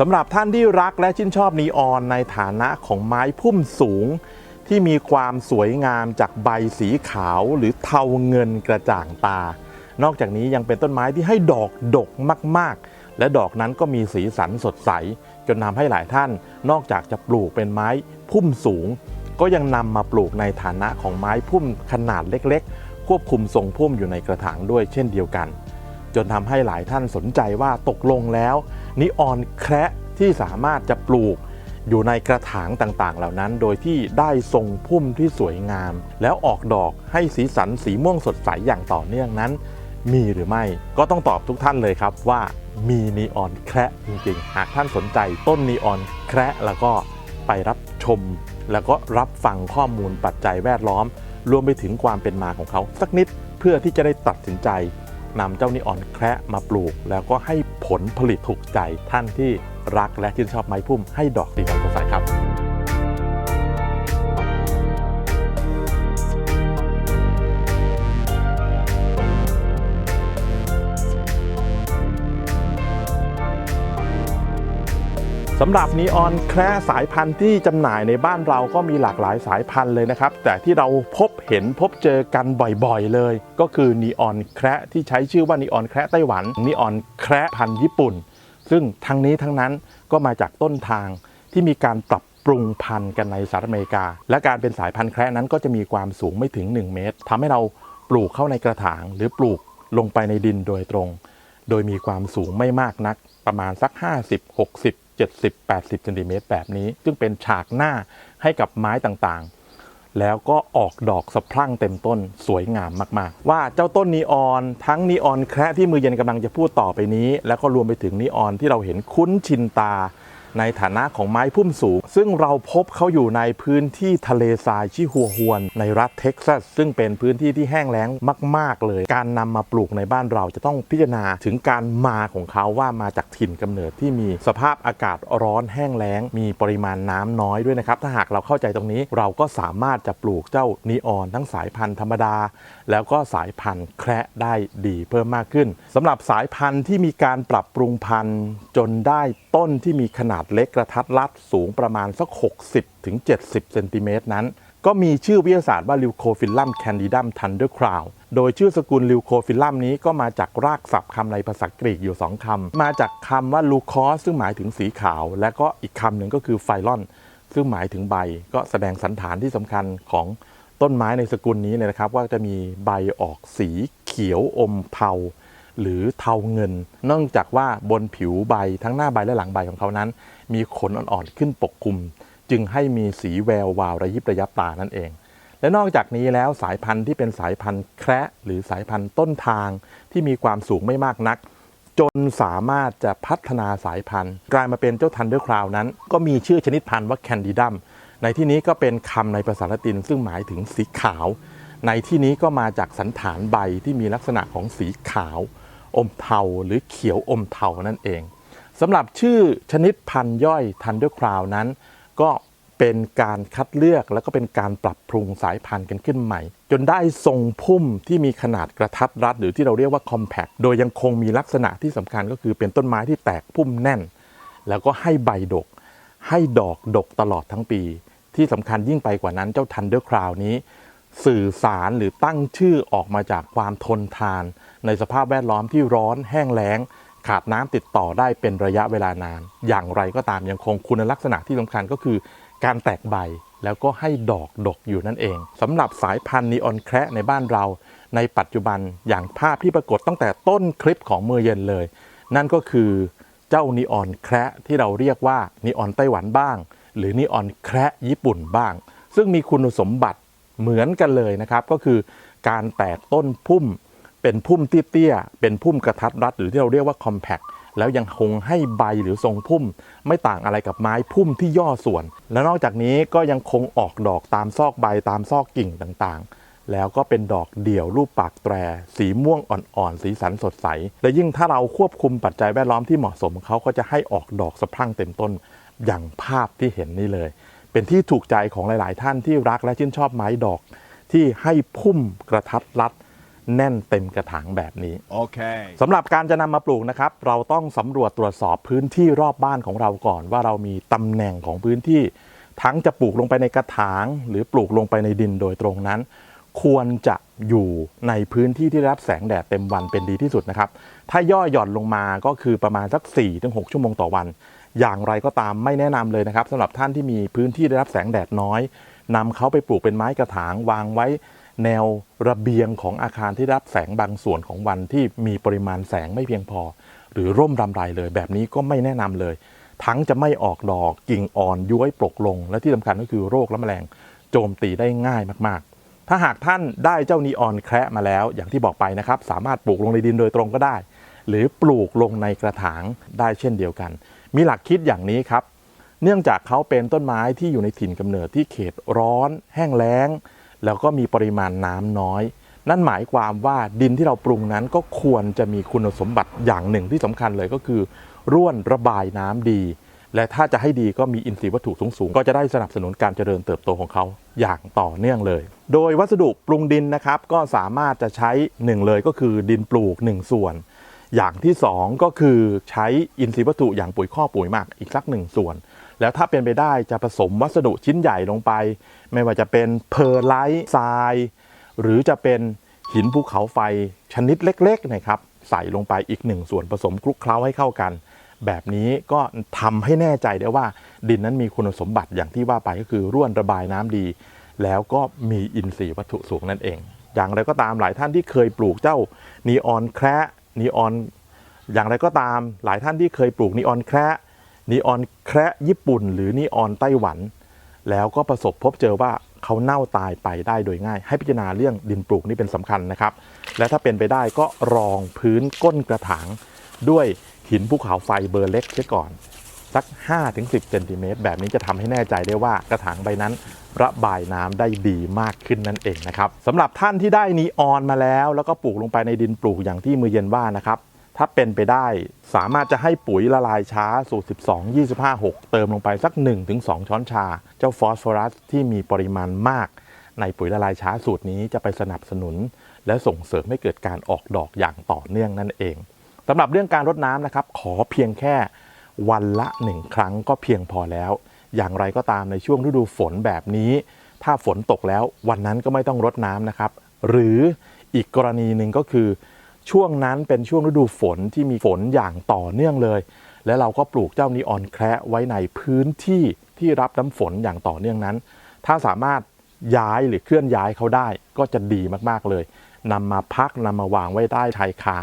สำหรับท่านที่รักและชื่นชอบนีออนในฐานะของไม้พุ่มสูง ที่มีความสวยงามจากใบสีขาวหรือเทาเงินกระจ่างตา นอกจากนี้ยังเป็นต้นไม้ที่ให้ดอกดกมากๆ และดอกนั้นก็มีสีสันสดใส จนทำให้หลายท่าน นอกจากจะปลูกเป็นไม้พุ่มสูง ก็ยังนำมาปลูกในฐานะของไม้พุ่มขนาดเล็ก ๆ ควบคุมทรงพุ่มอยู่ในกระถางด้วยเช่นเดียวกัน จนทำให้หลายท่านสนใจว่าตกลงแล้ว นิออนแคระที่สามารถจะปลูกอยู่ในกระถางต่างๆ เหล่านั้น โดยที่ได้ทรงพุ่มที่สวยงาม แล้วออกดอกให้สีสันสีม่วงสดใสอย่างต่อเนื่องนั้น มีหรือไม่ก็ต้องตอบทุกท่านเลยครับว่ามีนีออนแคระจริงๆ หากท่านสนใจต้นนีออนแคระแล้วก็ไปรับชม แล้วก็รับฟังข้อมูลปัจจัยแวดล้อม รวมไปถึงความเป็นมาของเขาสักนิดเพื่อที่จะได้ตัดสินใจ นำเจ้านิออนแคระมาปลูก แล้วก็ให้ผลผลิตถูกใจท่านที่รักและชื่นชอบไม้พุ่มให้ดอกสีสันสดใสครับ สำหรับนีออนแคระสายพันธุ์ที่จำหน่ายในบ้านเราก็มีหลากหลายสายพันธุ์เลยนะครับ แต่ที่เราพบเห็นพบเจอกันบ่อยๆเลย ก็คือนีออนแคระที่ใช้ชื่อว่านีออนแคระไต้หวันนีออนแคระพันธุ์ญี่ปุ่น ซึ่งทั้งนี้ทั้งนั้นก็มาจากต้นทางที่มีการปรับปรุงพันธุ์กันในสหรัฐอเมริกา และการเป็นสายพันธุ์แคระนั้นก็จะมีความสูงไม่ถึง 1 เมตรทำให้เราปลูกเข้าในกระถาง หรือปลูกลงไปในดินโดยตรง โดยมีความสูงไม่มากนัก ประมาณสัก 50 60 70 80เซนติเมตรแบบนี้ ซึ่งเป็นฉากหน้าให้กับไม้ต่างๆ แล้วก็ออกดอกสะพรั่งเต็มต้นสวยงามมากๆ ว่าเจ้าต้นนีออนทั้งนีออนแคระที่มือเย็นกำลังจะพูดต่อไปนี้ แล้วก็รวมไปถึงนีออนที่เราเห็นคุ้นชินตา ในฐานะของไม้พุ่มสูง ซึ่งเราพบเขาอยู่ในพื้นที่ทะเลทรายชิฮัวฮวน ในรัฐเท็กซัส ซึ่งเป็นพื้นที่ที่แห้งแล้งมาก ๆ เลย การนำมาปลูกในบ้านเราจะต้องพิจารณาถึงการมาของเขาว่ามาจากถิ่นกำเนิดที่มีสภาพอากาศร้อนแห้งแล้ง มีปริมาณน้ำน้อยด้วยนะครับ ถ้าหากเราเข้าใจตรงนี้เราก็สามารถจะปลูกเจ้านีออนทั้งสายพันธุ์ธรรมดา แล้วก็สายพันธุ์แคระได้ดีเพิ่มมากขึ้นสำหรับสายพันธุ์ที่มีการปรับปรุงพันธุ์จนได้ต้นที่มีขนาดาดเล็กกระทัดรัดสูงประมาณสัก 60ถึง70เซนติเมตรนั้น ก็มีชื่อวิทยาศาสตร์ว่าลิวโคฟิลลัมแคนดิดัมทันเดอร์คราวโดยชื่อสกุลลิวโคฟิลลัมนี้ก็มาจากรากศัพท์คำในภาษากรีกอยู่ 2คำมาจากคำว่าลูคอสซึ่งหมายถึงสีขาว และก็อีกคำหนึ่งก็คือไฟลอน ซึ่งหมายถึงใบ ก็แสดงสันฐานที่สำคัญของต้นไม้ในสกุลนี้เลยนะครับ ว่าจะมีใบออกสีเขียวอมเทา หรือเทาเงิน เนื่องจากว่าบนผิวใบทั้งหน้าใบและหลังใบของเขานั้น มีขนอ่อนๆขึ้นปกคลุม จึงให้มีสีแวววาวระยิบระยับตานั่นเอง และนอกจากนี้แล้วสายพันธุ์ที่เป็นสายพันธุ์แคระหรือสายพันธุ์ต้นทางที่มีความสูงไม่มากนัก จนสามารถจะพัฒนาสายพันธุ์ กลายมาเป็นเจ้าทันเดอร์คราวนั้น ก็มีชื่อชนิดพันธุ์ว่าแคนดิดัมในที่นี้ก็เป็นคำในภาษาละตินซึ่งหมายถึงสีขาว ในที่นี้ก็มาจากสันฐานใบที่มีลักษณะของสีขาว อมเทาหรือเขียวอมเทานั่นเองสำหรับชื่อชนิดพันธุ์ย่อยทันเดอร์คราวนั้น ก็เป็นการคัดเลือกแล้วก็เป็นการปรับปรุงสายพันธุ์กันขึ้นใหม่ จนได้ทรงพุ่มที่มีขนาดกระทัดรัด หรือที่เราเรียกว่า compact โดยยังคงมีลักษณะที่สำคัญก็คือเป็นต้นไม้ที่แตกพุ่มแน่น แล้วก็ให้ใบดก ให้ดอกดกตลอดทั้งปี ที่สำคัญยิ่งไปกว่านั้นเจ้าทันเดอร์คราวนี้ สื่อสารหรือตั้งชื่อออกมาจากความทนทาน ในสภาพแวดล้อมที่ร้อนแห้งแล้ง ขาดน้ำติดต่อได้เป็นระยะเวลานาน อย่างไรก็ตามยังคงคุณลักษณะที่สำคัญก็คือ การแตกใบแล้วก็ให้ดอกดกอยู่นั่นเองสำหรับสายพันธุ์นีออนแคระในบ้านเรา ในปัจจุบันอย่างภาพที่ปรากฏตั้งแต่ต้นคลิปของมือเย็นเลย นั่นก็คือเจ้านีออนแคระที่เราเรียกว่านีออนไต้หวันบ้าง หรือนีออนแคระญี่ปุ่นบ้าง ซึ่งมีคุณสมบัติเหมือนกันเลยนะครับ ก็คือการแตกต้นพุ่ม เป็นพุ่มเตี้ยๆเป็นพุ่มกระทัดรัดหรือที่เราเรียกว่า compact แล้วยังคงให้ใบหรือทรงพุ่ม ไม่ต่างอะไรกับไม้พุ่มที่ย่อส่วน และนอกจากนี้ก็ยังคงออกดอกตามซอกใบตามซอกกิ่งต่างๆ แล้วก็เป็นดอกเดี่ยวรูปปากแตร สีม่วงอ่อนๆ สีสันสดใส และยิ่งถ้าเราควบคุมปัจจัยแวดล้อมที่เหมาะสมเขาก็จะให้ออกดอกสะพรั่งเต็มต้น อย่างภาพที่เห็นนี่เลย เป็นที่ถูกใจของหลาย ๆ ท่านที่รักและชื่นชอบไม้ดอก ที่ให้พุ่มกระทัดรัด แน่นเต็มกระถางแบบนี้ Okay. สำหรับการจะนำมาปลูกนะครับ เราต้องสำรวจตรวจสอบพื้นที่รอบบ้านของเราก่อน ว่าเรามีตำแหน่งของพื้นที่ ทั้งจะปลูกลงไปในกระถาง หรือปลูกลงไปในดินโดยตรงนั้น ควรจะอยู่ในพื้นที่ที่ได้รับแสงแดดเต็มวันเป็นดีที่สุดนะครับ ถ้าย่อหย่อนลงมาก็คือประมาณสัก 4-6 ชั่วโมงต่อวัน อย่างไรก็ตามไม่แนะนำเลยนะครับสำหรับท่านที่มีพื้นที่ได้รับแสงแดดน้อยนำเขาไปปลูกเป็นไม้กระถางวางไว้ แนวระเบียงของอาคารที่รับแสงบางส่วนของวันที่มีปริมาณแสงไม่เพียงพอ หรือร่มรำไรเลย แบบนี้ก็ไม่แนะนำเลย ทั้งจะไม่ออกดอกกิ่งอ่อนย้วยปลกลง และที่สำคัญก็คือโรคและแมลงโจมตีได้ง่ายมากๆ ถ้าหากท่านได้เจ้านีออนแคระมาแล้ว อย่างที่บอกไปนะครับ สามารถปลูกลงในดินโดยตรงก็ได้ หรือปลูกลงในกระถางได้เช่นเดียวกัน มีหลักคิดอย่างนี้ครับ เนื่องจากเขาเป็นต้นไม้ที่อยู่ในถิ่นกำเนิดที่เขตร้อน แห้งแล้ง แล้วก็มีปริมาณน้ำน้อย นั่นหมายความว่าดินที่เราปรุงนั้นก็ควรจะมีคุณสมบัติอย่างหนึ่งที่สำคัญเลยก็คือ ร่วนระบายน้ำดี และถ้าจะให้ดีก็มีอินทรีย์วัตถุสูงๆ ก็จะได้สนับสนุนการเจริญเติบโตของเขาอย่างต่อเนื่องเลย โดยวัสดุปรุงดินนะครับก็สามารถจะใช้หนึ่งเลยก็คือดินปลูกหนึ่งส่วน อย่างที่สองก็คือใช้อินทรีย์วัตถุอย่างปุ๋ยข้อปุ๋ยหมักอีกสักหนึ่งส่วน แล้วถ้าเป็นไปได้จะผสมวัสดุชิ้นใหญ่ลงไป ไม่ว่าจะเป็นเพอร์ไลท์ทราย หรือจะเป็นหินภูเขาไฟชนิดเล็กๆนะครับใส่ลงไปอีกหนึ่งส่วนผสมคลุกเคล้าให้เข้ากัน แบบนี้ก็ทำให้แน่ใจได้ว่า ดินนั้นมีคุณสมบัติอย่างที่ว่าไปก็คือร่วนระบายน้ำดี แล้วก็มีอินทรีย์วัตถุสูงนั่นเอง อย่างไรก็ตามหลายท่านที่เคยปลูกเจ้านีออนแคระนีออนอย่างไรก็ตามหลายท่านที่เคยปลูกนีออนแคระ นีออนแคระญี่ปุ่น หรือนีออนไต้หวัน แล้วก็ประสบพบเจอว่าเขาเน่าตายไปได้โดยง่าย ให้พิจารณาเรื่องดินปลูกนี่เป็นสำคัญนะครับ และถ้าเป็นไปได้ก็รองพื้นก้นกระถาง ด้วยหินภูเขาไฟเบอร์เล็กเสียก่อนสัก 5-10เซนติเมตรแบบนี้จะทำให้แน่ใจได้ว่ากระถางใบนั้น ระบายน้ำได้ดีมากขึ้นนั่นเองนะครับสำหรับท่านที่ได้นีออนมาแล้ว แล้วก็ปลูกลงไปในดินปลูกอย่างที่มือเย็นว่านะครับ ถ้าเป็นไปได้ สามารถจะให้ปุ๋ยละลายช้าสูตร 12 25 6 เติมลงไปสัก 1-2 ช้อนชา เจ้าฟอสฟอรัสที่มีปริมาณมาก ในปุ๋ยละลายช้าสูตรนี้จะไปสนับสนุน และส่งเสริมให้เกิดการออกดอกอย่างต่อเนื่องนั่นเองสำหรับเรื่องการรดน้ำนะครับ ขอเพียงแค่วันละหนึ่งครั้งก็เพียงพอแล้ว อย่างไรก็ตามในช่วงฤดูฝนแบบนี้ ถ้าฝนตกแล้ววันนั้นก็ไม่ต้องรดน้ำนะครับ หรืออีกกรณีหนึ่งก็คือ ช่วงนั้นเป็นช่วงฤดูฝนที่มีฝนอย่างต่อเนื่องเลย และเราก็ปลูกเจ้านีออนแคระไว้ในพื้นที่ที่รับน้ำฝนอย่างต่อเนื่องนั้น ถ้าสามารถย้ายหรือเคลื่อนย้ายเขาได้ก็จะดีมากๆเลยนำมาพักนำมาวางไว้ใต้ชายคา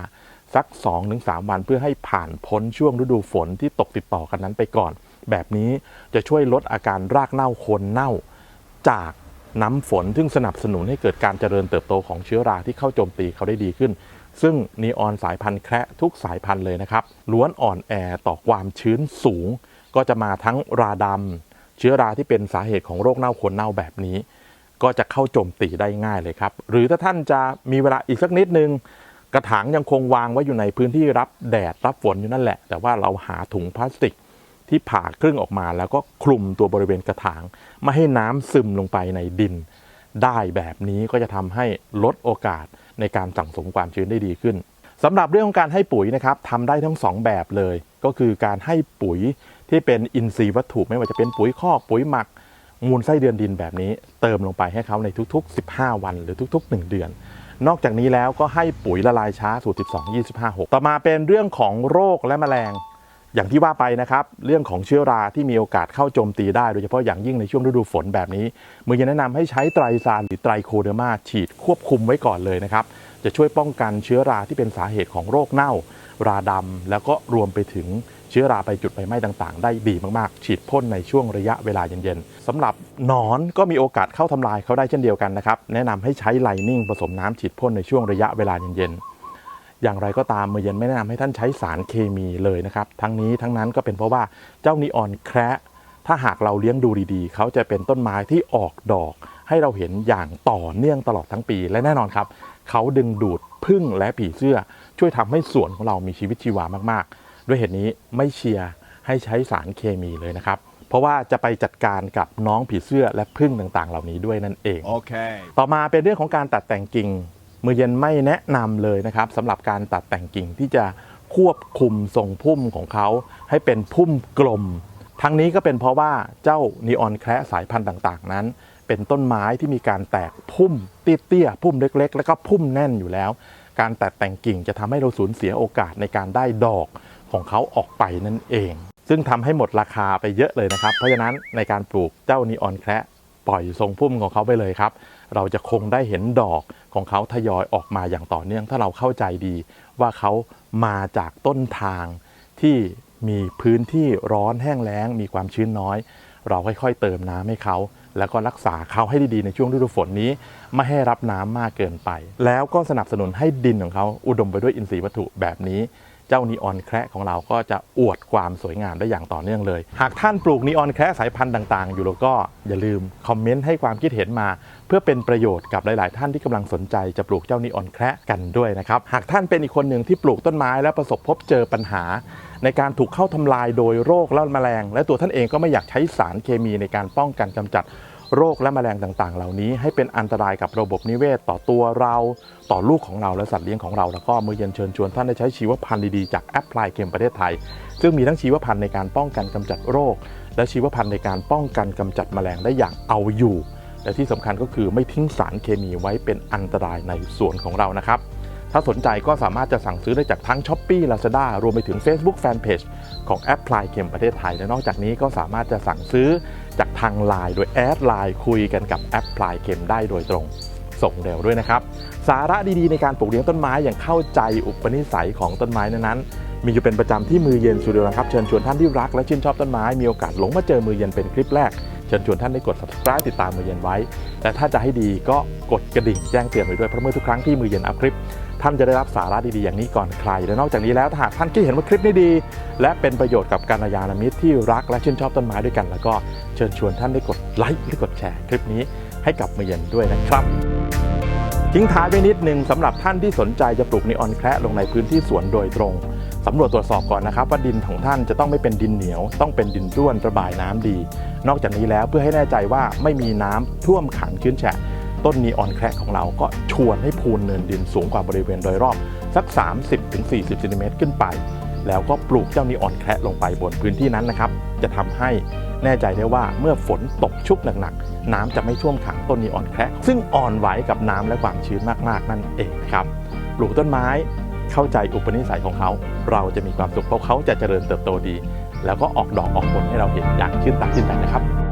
สัก 2-3 วันเพื่อให้ผ่านพ้นช่วงฤดูฝนที่ตกติดต่อกันนั้นไปก่อน แบบนี้จะช่วยลดอาการรากเน่าคนเน่า จากน้ำฝนซึ่งสนับสนุนให้เกิดการเจริญเติบโตของเชื้อราที่เข้าโจมตีเขาได้ดีขึ้น ซึ่งนีออนสายพันธุ์แคระทุกสายพันธุ์เลยนะครับ ล้วนอ่อนแอต่อความชื้นสูง ก็จะมาทั้งราดำเชื้อราที่เป็นสาเหตุของโรคเน่าคนเน่าแบบนี้ ก็จะเข้าโจมตีได้ง่ายเลยครับ หรือถ้าท่านจะมีเวลาอีกสักนิดนึง กระถางยังคงวางไว้อยู่ในพื้นที่รับแดดรับฝนอยู่นั่นแหละ แต่ว่าเราหาถุงพลาสติกที่ผ่าครึ่งออกมาแล้วก็คลุมตัวบริเวณกระถาง ไม่ให้น้ำซึมลงไปในดิน ได้แบบนี้ก็จะทำให้ลดโอกาส ในการสั่งสมความชื้นได้ดีขึ้นสำหรับเรื่องของการให้ปุ๋ยนะครับทำได้ทั้งสองแบบเลย ก็คือการให้ปุ๋ยที่เป็นอินทรีย์วัตถุไม่ว่าจะเป็นปุ๋ยคอกปุ๋ยหมัก มูลไส้เดือนดินแบบนี้ เติมลงไปให้เขาในทุกๆ 15 วัน หรือทุก ๆ 1 เดือน นอกจากนี้แล้วก็ให้ปุ๋ยละลายช้าสูตร 12 25 6 ต่อมาเป็นเรื่องของโรคและแมลง อย่างที่ว่าไปนะครับ เรื่องของเชื้อราที่มีโอกาสเข้าโจมตีได้โดยเฉพาะอย่างยิ่งในช่วงฤดูฝนแบบนี้ มือยังแนะนำให้ใช้ไตรซานหรือไตรโคเดอร์มาฉีดควบคุมไว้ก่อนเลยนะครับ จะช่วยป้องกันเชื้อราที่เป็นสาเหตุของโรคเน่า ราดำแล้วก็รวมไปถึงเชื้อราไปจุดใบไหม้ต่างๆ ได้ดีมากๆ ฉีดพ่นในช่วงระยะเวลาเย็นๆสำหรับหนอนก็มีโอกาสเข้าทำลายเขาได้เช่นเดียวกันนะครับแนะนำให้ใช้ไลนิ่งผสมน้ำฉีดพ่นในช่วงระยะเวลาเย็นๆ อย่างไรก็ตามมือเย็นไม่แนะนำให้ท่านใช้สารเคมีเลยนะครับ ทั้งนี้ทั้งนั้นก็เป็นเพราะว่าเจ้านีออนแคระถ้าหากเราเลี้ยงดูดีๆ เขาจะเป็นต้นไม้ที่ออกดอก ให้เราเห็นอย่างต่อเนื่องตลอดทั้งปีและแน่นอนครับเขาดึงดูดพึ่งและผีเสื้อ ช่วยทำให้สวนของเรามีชีวิตชีวามากๆ ด้วยเหตุนี้ไม่เชียร์ให้ใช้สารเคมีเลยนะครับ เพราะว่าจะไปจัดการกับน้องผีเสื้อและพึ่งต่างๆ เหล่านี้ด้วยนั่นเอง Okay. ต่อมาเป็นเรื่องของการตัดแต่งกิ่ง มือเย็นไม่แนะนำเลยนะครับสำหรับการตัดแต่งกิ่งที่จะควบคุมทรงพุ่มของเขาให้เป็นพุ่มกลม ทั้งนี้ก็เป็นเพราะว่าเจ้านีออนแคระสายพันธุ์ต่าง ๆ นั้น เป็นต้นไม้ที่มีการแตกพุ่มเตี้ยๆพุ่มเล็ก ๆ แล้วก็พุ่มแน่นอยู่แล้ว การแตกแต่งกิ่งจะทำให้เราสูญเสียโอกาสในการได้ดอกของเขาออกไปนั่นเอง ซึ่งทำให้หมดราคาไปเยอะเลยนะครับ เพราะฉะนั้นในการปลูกเจ้านีออนแคระปล่อยทรงพุ่มของเขาไปเลยครับ เราจะคงได้เห็นดอก ของเขาทยอยออกมาอย่างต่อเนื่อง ถ้าเราเข้าใจดีว่าเขามาจากต้นทางที่มีพื้นที่ร้อนแห้งแล้ง มีความชื้นน้อย เราค่อยๆเติมน้ำให้เขา แล้วก็รักษาเขาให้ดีๆในช่วงฤดูฝนนี้ ไม่ให้รับน้ำมากเกินไป แล้วก็สนับสนุนให้ดินของเขาอุดมไปด้วยอินทรีย์วัตถุแบบนี้ เจ้านีออนแคระของเราก็จะอวดความสวยงามได้อย่างต่อเนื่องเลย หากท่านปลูกนีออนแคระสายพันธุ์ต่างๆ อยู่แล้วก็อย่าลืมคอมเมนต์ให้ความคิดเห็นมา เพื่อเป็นประโยชน์กับหลาย ๆ ท่านที่กำลังสนใจจะปลูกเจ้านีออนแคระกันด้วยนะครับ หากท่านเป็นอีกคนหนึ่งที่ปลูกต้นไม้และประสบพบเจอปัญหา ในการถูกเข้าทำลายโดยโรคและแมลง และตัวท่านเองก็ไม่อยากใช้สารเคมีในการป้องกันกำจัด โรคและแมลงต่างๆ เหล่านี้ให้เป็นอันตรายกับระบบนิเวศ ต่อตัวเราต่อลูกของเราและสัตว์เลี้ยงของเราแล้วก็มือเย็นเชิญชวนท่านได้ใช้ชีวพันธุ์ดีๆจากแอปพลายเกมประเทศไทย ซึ่งมีทั้งชีวพันธุ์ในการป้องกันกำจัดโรค และชีวพันธุ์ในการป้องกันกำจัดแมลงได้อย่างเอาอยู่ และที่สำคัญก็คือไม่ทิ้งสารเคมีไว้เป็นอันตรายในสวนของเรานะครับ ถ้าสนใจก็สามารถจะสั่งซื้อได้จากทั้ง s h อ p e e Lazada รวมไปถึง Facebook Fanpage ของแอปพลายเกมประเทศไทย และนอกจากนี้ก็สามารถจะสั่งซื้อจากทางไลน์โดยแอดไลน์คุยกันกับแอปพลายเกมได้โดยตรงส่งเร็วด้วยนะครับ สาระดีๆในการปลูกเลี้ยงต้นไม้อย่างเข้าใจอุปนิสัยของต้นไม้นั้นๆ มีอยู่เป็นประจำที่มือเย็นสตูดิโอนะครับ เชิญชวนท่านที่รักและชื่นชอบต้นไม้มีโอกาสหลงมาเจอมือเย็นเป็นคลิปแรก เชิญชวนท่านได้กด subscribe ติดตามมือเย็นไว้แต่ถ้าจะให้ดีก็กดกระดิ่งแจ้งเตือนไว้ด้วย เพราะเมื่อทุกครั้งที่มือเย็นอัพคลิป ท่านจะได้รับสาระดีๆอย่างนี้ก่อนใคร และนอกจากนี้แล้วถ้าหากท่านคิดเห็นว่าคลิปนี้ดี และเป็นประโยชน์กับการยานมิตรที่รักและชื่นชอบต้นไม้ด้วยกัน แล้วก็เชิญชวนท่านได้กดไลค์หรือกดแชร์คลิปนี้ให้กับมือเย็นด้วยนะครับทิ้งท้ายไปนิดนึงสำหรับท่านที่สนใจจะปลูกนีออนแคระลงในพื้นที่สวนโดยตรง สำรวจตรวจสอบก่อนนะครับว่าดินของท่านจะต้องไม่เป็นดินเหนียว ต้องเป็นดินร่วนระบายน้ำดี นอกจากนี้แล้วเพื่อให้แน่ใจว่าไม่มีน้ำท่วมขังชื้นแฉะ ต้นนีออนแคระของเราก็ชวนให้พูนเนินดินสูงกว่าบริเวณโดยรอบสัก 30-40ซนติเมตรขึ้นไป แล้วก็ปลูกเจ้านีออนแคระลงไปบนพื้นที่นั้นนะครับจะทำให้แน่ใจได้ว่าเมื่อฝนตกชุกหนักๆน้ำจะไม่ท่วมขังต้นนีออนแคระซึ่งอ่อนไหวกับน้ำและความชื้นมากๆนั่นเองครับปลูกต้นไม้ เข้าใจอุปนิสัยของเขา เราจะมีความสุขเพราะเขาจะเจริญเติบโตดี แล้วก็ออกดอกออกผลให้เราเห็นอย่างชื่นตาชื่นใจนะครับ